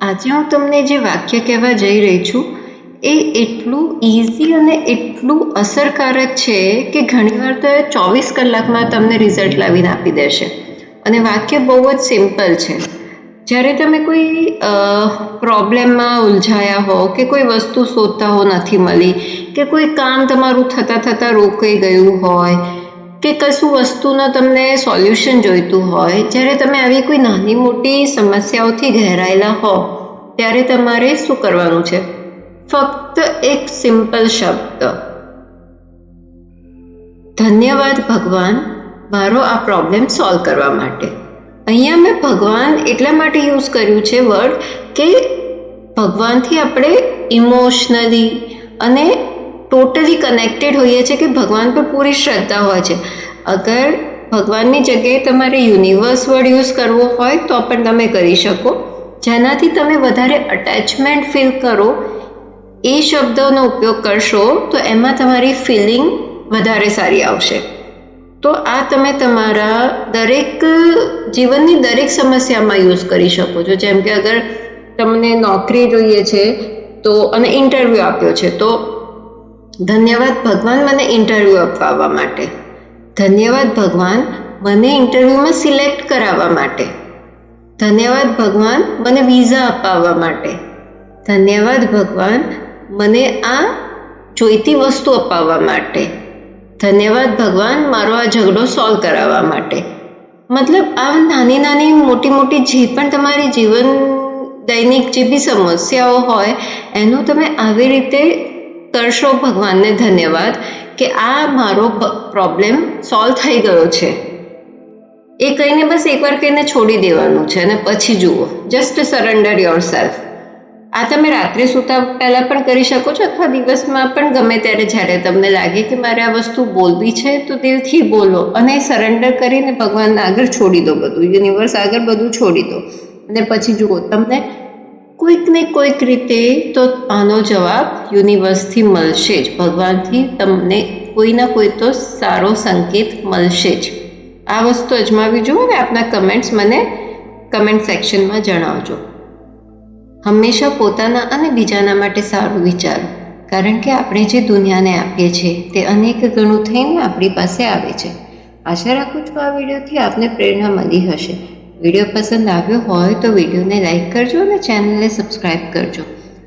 આજે હું તમને જે વાક્ય કહેવા જઈ રહી છું, એ એટલું ઇઝી અને એટલું અસરકારક છે કે ઘણીવાર તો એ ચોવીસ કલાકમાં તમને રિઝલ્ટ લાવીને આપી દેશે. અને વાક્ય બહુ જ સિમ્પલ છે. જ્યારે તમે કોઈ પ્રોબ્લેમમાં ઉલઝાયા હો કે કોઈ વસ્તુ શોધતા હો નથી મળી, કે કોઈ કામ તમારું થતાં થતાં રોકાઈ ગયું હોય કે કશું વસ્તુનો તમને સોલ્યુશન જોઈતું હોય, જ્યારે તમે આવી કોઈ નાની મોટી સમસ્યાઓથી ઘેરાયેલા હો, ત્યારે તમારે શું કરવાનું છે? ફક્ત એક સિમ્પલ શબ્દ. ધન્યવાદ ભગવાન, મારો આ પ્રોબ્લેમ સોલ્વ કરવા માટે. અહીંયા મેં ભગવાન એટલા માટે યુઝ કર્યું છે વર્ડ કે ભગવાનથી આપણે ઇમોશનલી અને ટોટલી કનેક્ટેડ હોઈએ છીએ કે ભગવાન પર પૂરી શ્રદ્ધા હોય છે. અગર ભગવાનની જગ્યાએ તમારે યુનિવર્સ વર્ડ યુઝ કરવો હોય તો પણ તમે કરી શકો. જેનાથી તમે વધારે અટેચમેન્ટ ફીલ કરો, એ શબ્દોનો ઉપયોગ કરશો, તો એમાં તમારી ફિલિંગ વધારે સારી આવશે. તો આ તમે તમારા દરેક જીવનની દરેક સમસ્યામાં યુઝ કરી શકો છો. જેમ કે અગર તમને નોકરી જોઈએ છે, તો અને ઇન્ટરવ્યૂ આપ્યો છે, તો ધન્યવાદ ભગવાન મને ઇન્ટરવ્યૂ અપાવવા માટે. ધન્યવાદ ભગવાન મને ઇન્ટરવ્યૂમાં સિલેક્ટ કરાવવા માટે. ધન્યવાદ ભગવાન મને વિઝા અપાવવા માટે. ધન્યવાદ ભગવાન મને આ જોઈતી વસ્તુ અપાવવા માટે. ધન્યવાદ ભગવાન મારો આ ઝઘડો સોલ્વ કરાવવા માટે. મતલબ આ નાની નાની મોટી મોટી જે પણ તમારી જીવન દૈનિક જે બી સમસ્યાઓ હોય, એનું તમે આવી રીતે કરશો ભગવાનને ધન્યવાદ કે આ મારો પ્રોબ્લેમ સોલ્વ થઈ ગયો છે. એ કહીને બસ એકવાર કહીને છોડી દેવાનું છે અને પછી જુઓ. જસ્ટ સરેન્ડર યોર સેલ્ફ આ તમે રાત્રે સૂતા પહેલાં પણ કરી શકો છો અથવા દિવસમાં પણ ગમે ત્યારે જ્યારે તમને લાગે કે મારે આ વસ્તુ બોલવી છે તો દિલથી બોલો અને સરેન્ડર કરીને ભગવાનને આગળ છોડી દો બધું. યુનિવર્સ આગળ બધું છોડી દો. અને પછી જુઓ તમને કોઈક ને કોઈક રીતે તો આનો જવાબ યુનિવર્સથી મળશે જ. ભગવાનથી તમને કોઈના કોઈ તો સારો સંકેત મળશે જ. આ વસ્તુ અજમાવી જુઓ અને આપના કમેન્ટ્સ મને કમેન્ટ સેક્શનમાં જણાવજો. હંમેશા પોતાના અને બીજાના માટે સારું વિચારો, કારણ કે આપણે જે દુનિયાને આપીએ છીએ તે અનેક ગણું થઈને આપણી પાસે આવે છે. આશા રાખું છું આ વિડીયોથી આપને પ્રેરણા મળી હશે. વીડિયો પસંદ આવ્યો હોય તો વિડીયોને લાઇક કરજો અને ચેનલને સબસ્ક્રાઈબ કરજો.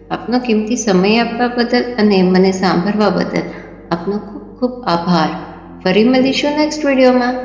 આપનો કિંમતી સમય આપવા બદલ અને મને સાંભળવા બદલ આપનો ખૂબ ખૂબ આભાર. ફરી મળીશું નેક્સ્ટ વિડીયોમાં.